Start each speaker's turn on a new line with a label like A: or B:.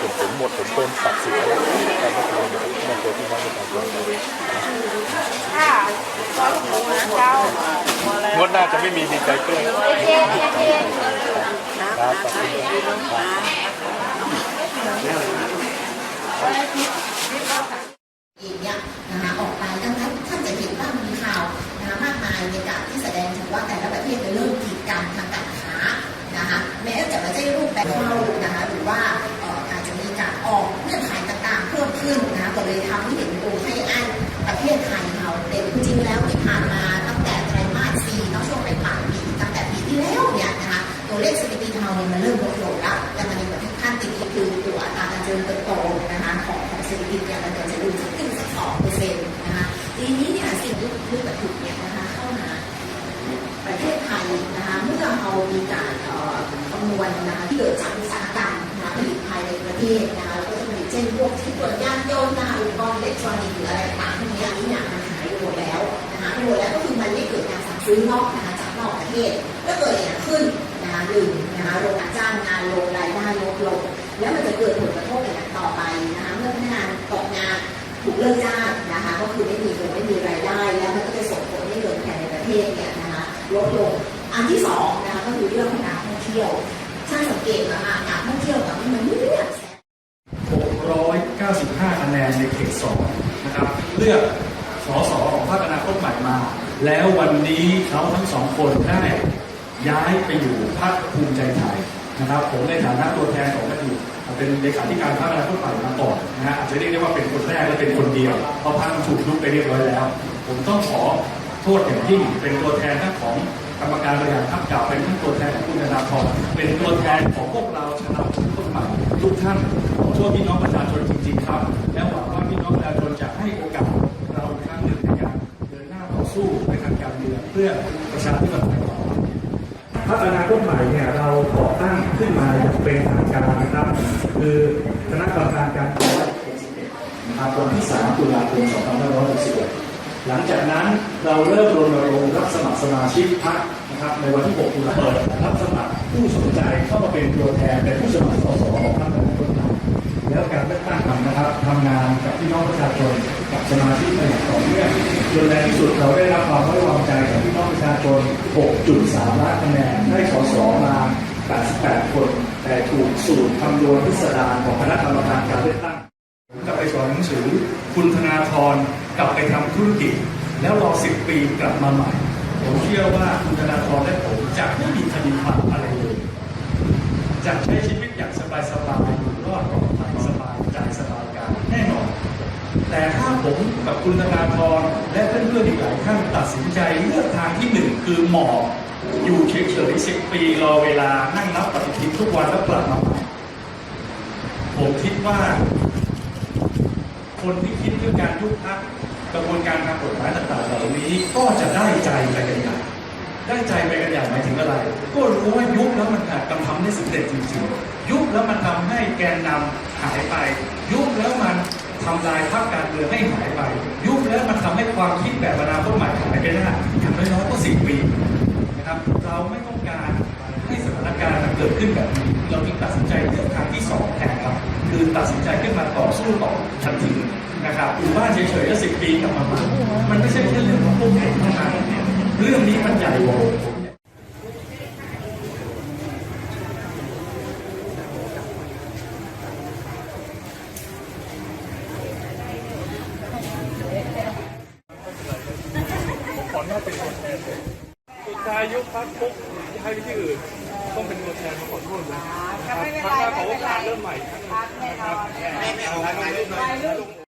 A: ผมผมหมดผมโดนตัดสิทธิ์แล้วแต่ไม่เคยมาเจอพี่น้องในการเมือง
B: ค่ะร้อยหกนะเจ้า
A: วดหน้าจะไม่มีดีใจเกิน
B: เย็นเย็นเย็น
A: ครับอี
C: กเนี่ยนะคะออกไปดังนั้นท่านจะเห็นว่ามีข่าวนะคะมากมายในการที่แสดงถึงว่าแต่ละประเทศจะเริ่มกีดกันทางการค้านะคะแม้จะไม่ใช่รูปแบบเข้านะคะหรือว่าอาจจะมีการออกเงื่อนไขต่างๆเพิ่มขึ้นนะคะก็เลยทำให้เห็นโอ้ให้อันประเทศไทยเราเด่นจริงแล้ว ขเศรษฐกิจเราเนี่ยมันเริ่มลดลงแล้วแต่มันยังไม่ถึงขั้นติดลบคือตัวอัตราการเจริญเติบโตนะคะของของเศรษฐกิจเนี่ยมันจะดูที่ขึ้นสักสองเปอร์เซ็นต์นะคะทีนี้เนี่ยสิ่งที่ลูกกระถุกเนี่ยนะคะเข้ามาประเทศไทยนะคะเมื่อเรามีการเอ่อคำนวณนะคะที่เกิดจากอุตสาหกรรมนะคะผลิตภายในประเทศนะคะแล้วก็จะผลิตเช่นพวกที่เปิดยานยนต์นะคะอุปกรณ์อิเล็กทรอนิกส์หรืออะไรต่างๆพวกนี้อันนี้เนี่ยมันหายไปหมดแล้วนะคะหมดแล้วก็คือมันไม่เกิดการสั่งซื้อนอกนะคะจากนอกประเทศก็เกิดอย่างขึ้น นหนึ่งนะคะโรงงานจ้างงานลงรายได้ลดลง แล้วมันจะเกิดผลกระทบอย่างต่อไปนะคะเมื่อพนักงานตกงานถูกเลิกจ้างนะคะก็คือไม่มีเงินไม่มีรายได้ แล้วมันก็จะส่งผลให้เงินภายในประเทศเนี่ยนะคะลดลงอันที่สองนะคะก็คือเรื่องของการท่องเที่ยวถ้าสังเกตนะคะการท่องเที่ยวกับมันเลือก
D: 695คะแนนในเขต2นะครับเลือกสสของพรรคอนาคตใหม่มา แล้ววันนี้เขาทั้งสองคนได้ ย้ายไปอยู่พรรคภูมิใจไทยนะครับผมในฐานะตัวแทนของอดีตเป็นเลขาธิการพรรคอนาคตใหม่มาก่อนนะฮะอาจจะเรียกได้ว่าเป็นคนแรกและเป็นคนเดียวเพราะพรรคมันถูกยุบไปเรียบร้อยแล้ว ผมต้องขอโทษอย่างยิ่งเป็นตัวแทนทั้งของกรรมการบริหารพรรคเก่าเป็นทั้งตัวแทนของคุณธนาธรเป็นตัวแทนของพวกเราชนะคนใหม่ทุกท่านขอโทษพี่น้องประชาชนจริงๆครับ และหวังว่าพี่น้องประชาชนจะให้โอกาสเราครั้งหนึ่งในการเดินหน้าต่อสู้ในทางการเมืองเพื่อประชาธิปไตยต่อไป พรรคอนาคตใหม่เนี่ยเราก่อตั้งขึ้นมาอย่างเป็นทางการนะครับ คือคณะกรรมการการเมืองนะครับวันที่ 3 ตุลาคม 2561 หลังจากนั้นเราเริ่มรณรงค์รับสมัครสมาชิกพรรคนะครับในวันที่ 6 ตุลาคมรับสมัครผู้สนใจเข้ามาเป็นตัวแทนเป็นผู้สมัครสสของพรรคอนาคตใหม่แล้วการเลือกตั้งทำนะครับทำงานกับพี่น้องประชาชน สมาชิกมาอย่างต่อเนื่องจนในที่สุดเราได้รับความไว้วางใจจากพี่น้องประชาชน 6.3 ล้านคะแนนได้สสมา 88 คน แต่ถูกสูตรคำนวณพิสดารของคณะกรรมการการเลือกตั้งผมกลับไปสอนหนังสือ คุณธนาธรกลับไปทำธุรกิจ แล้วรอสิบปีกลับมาใหม่ ผมเชื่อว่าคุณธนาธรและผมจะไม่มีคดีความอะไรเลยจะใช้ชีวิตอย่างสบายๆอยู่รอดปลอดภัยสบายใจสบายกายแน่นอน แต่ถ้าผม กับคุณธนาธรและเพื่อนๆอีกหลายท่านตัดสินใจเลือกทางที่หนึ่งคือหมอบอยู่เฉยๆสิบปีรอเวลานั่งนับปฏิทินทุกวันแล้วกลับมาใหม่ผมคิดว่า คนที่คิดเรื่องการยุบพักกระบวนการทางกฎหมายต่างๆเหล่านี้ก็จะได้ใจไปกันใหญ่ได้ใจไปกันใหญ่หมายถึงอะไร ก็รู้ว่ายุบแล้วมันอาจกำทำได้สำเร็จจริงๆ ยุบแล้วมันทำให้แกนนำหายไป ยุบแล้วมัน ทำลายภาพการเมืองให้หายไป ยุบแล้วมันทำให้ความคิดแบบอนาคตใหม่หายไปได้อย่างน้อยๆก็สิบปีนะครับ เราไม่ต้องการให้สถานการณ์มันเกิดขึ้นแบบนี้ เราจึงตัดสินใจเลือกทางที่สองแทนครับ คือตัดสินใจขึ้นมาต่อสู้ต่อทันทีนะครับอยู่บ้านเฉยๆแล้วสิบปีกลับมาม่มันไม่ใช่แค่เรื่องของพวกเองเท่านั้นเรื่องนี้มันใหญ่กว่าผม
A: ขออนุญาตเป็นตัวแทน สุดท้ายยุบพักปุ๊บให้ไปที่อื่นต้องเป็นตัวแทนมาขอโทษเลยนะครับพักหน้าขอโอกาสเริ่มใหม่ครับ
B: แน่นอน
A: ไม่ไม่เอาถ่ายรูปหน่อย